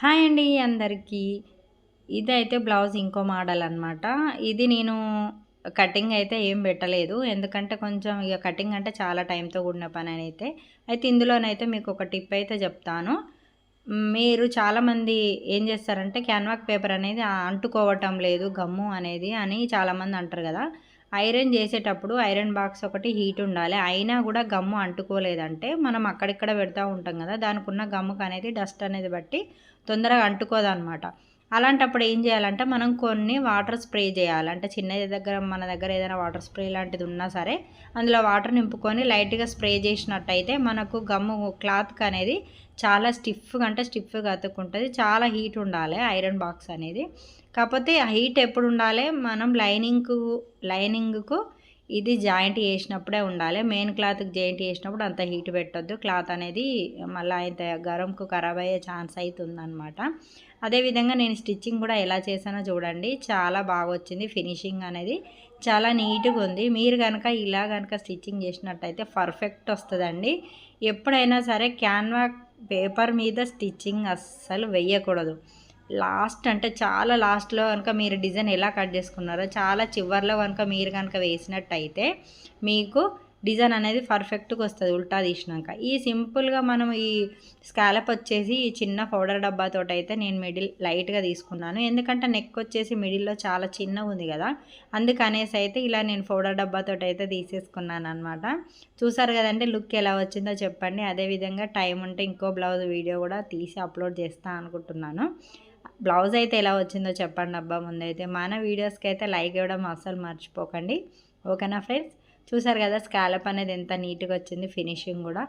Hi అండి అందరికీ. ఇదైతే బ్లౌజ్ ఇంకో మోడల్ అనమాట ఇది నేను కటింగ్ అయితే ఏం పెట్టలేదు. ఎందుకంటే కొంచెం ఇక కటింగ్ అంటే చాలా టైంతో కూడిన పని అని అయితే అయితే ఇందులోనైతే మీకు ఒక టిప్ అయితే చెప్తాను. మీరు చాలామంది ఏం చేస్తారంటే క్యాన్వాక్ పేపర్ అనేది అంటుకోవటం లేదు గమ్ము అనేది అని చాలామంది అంటారు కదా. ఐరన్ చేసేటప్పుడు ఐరన్ బాక్స్ ఒకటి హీట్ ఉండాలి. అయినా కూడా గమ్ము అంటుకోలేదంటే మనం అక్కడిక్కడ పెడతా ఉంటాం కదా దానికి ఉన్న గమ్ముకు అనేది డస్ట్ అనేది బట్టి తొందరగా అంటుకోదన్నమాట అలాంటప్పుడు ఏం చేయాలంటే మనం కొన్ని వాటర్ స్ప్రే చేయాలి. అంటే చిన్న దగ్గర మన దగ్గర ఏదైనా వాటర్ స్ప్రే లాంటిది ఉన్నా సరే అందులో వాటర్ నింపుకొని లైట్గా స్ప్రే చేసినట్టయితే మనకు గమ్ము క్లాత్కి అనేది చాలా స్టిఫ్గా అంటే స్టిఫ్గా అతుక్కుంటుంది. చాలా హీట్ ఉండాలి ఐరన్ బాక్స్ అనేది. కాకపోతే హీట్ ఎప్పుడు ఉండాలి? మనం లైనింగ్కు లైనింగ్కు ఇది జాయింట్ చేసినప్పుడే ఉండాలి. మెయిన్ క్లాత్కి జాయింట్ చేసినప్పుడు అంత హీట్ పెట్టొద్దు. క్లాత్ అనేది మళ్ళీ ఇంత గరంకు ఖరాబ్ అయ్యే ఛాన్స్ అవుతుందన్నమాట అదేవిధంగా నేను స్టిచ్చింగ్ కూడా ఎలా చేశానో చూడండి. చాలా బాగా వచ్చింది ఫినిషింగ్ అనేది. చాలా నీట్గా ఉంది. మీరు కనుక ఇలా కనుక స్టిచ్చింగ్ చేసినట్టయితే పర్ఫెక్ట్ వస్తుందండి. ఎప్పుడైనా సరే క్యాన్వా పేపర్ మీద స్టిచ్చింగ్ అస్సలు వెయ్యకూడదు. లాస్ట్ అంటే చాలా లాస్ట్లో కనుక మీరు డిజైన్ ఎలా కట్ చేసుకున్నారో చాలా చివరిలో కనుక మీరు కనుక వేసినట్టయితే మీకు డిజైన్ అనేది పర్ఫెక్ట్గా వస్తుంది ఉల్టా తీసినాక. ఈ సింపుల్గా మనం ఈ స్కాలప్ వచ్చేసి ఈ చిన్న పౌడర్ డబ్బాతో అయితే నేను మిడిల్ లైట్గా తీసుకున్నాను. ఎందుకంటే నెక్ వచ్చేసి మిడిల్లో చాలా చిన్నగా ఉంది కదా. అందుకనేసి అయితే ఇలా నేను పౌడర్ డబ్బాతో అయితే తీసేసుకున్నాను అనమాట చూసారు కదంటే లుక్ ఎలా వచ్చిందో చెప్పండి. అదేవిధంగా టైం ఉంటే ఇంకో బ్లౌజ్ వీడియో కూడా తీసి అప్లోడ్ చేస్తాను అనుకుంటున్నాను. బ్లౌజ్ అయితే ఎలా వచ్చిందో చెప్పండి అబ్బా ముందైతే. మన వీడియోస్కి అయితే లైక్ ఇవ్వడం అస్సలు మర్చిపోకండి. ఓకేనా ఫ్రెండ్స్? చూసారు కదా స్కాలప్ అనేది ఎంత నీట్గా వచ్చింది ఫినిషింగ్ కూడా.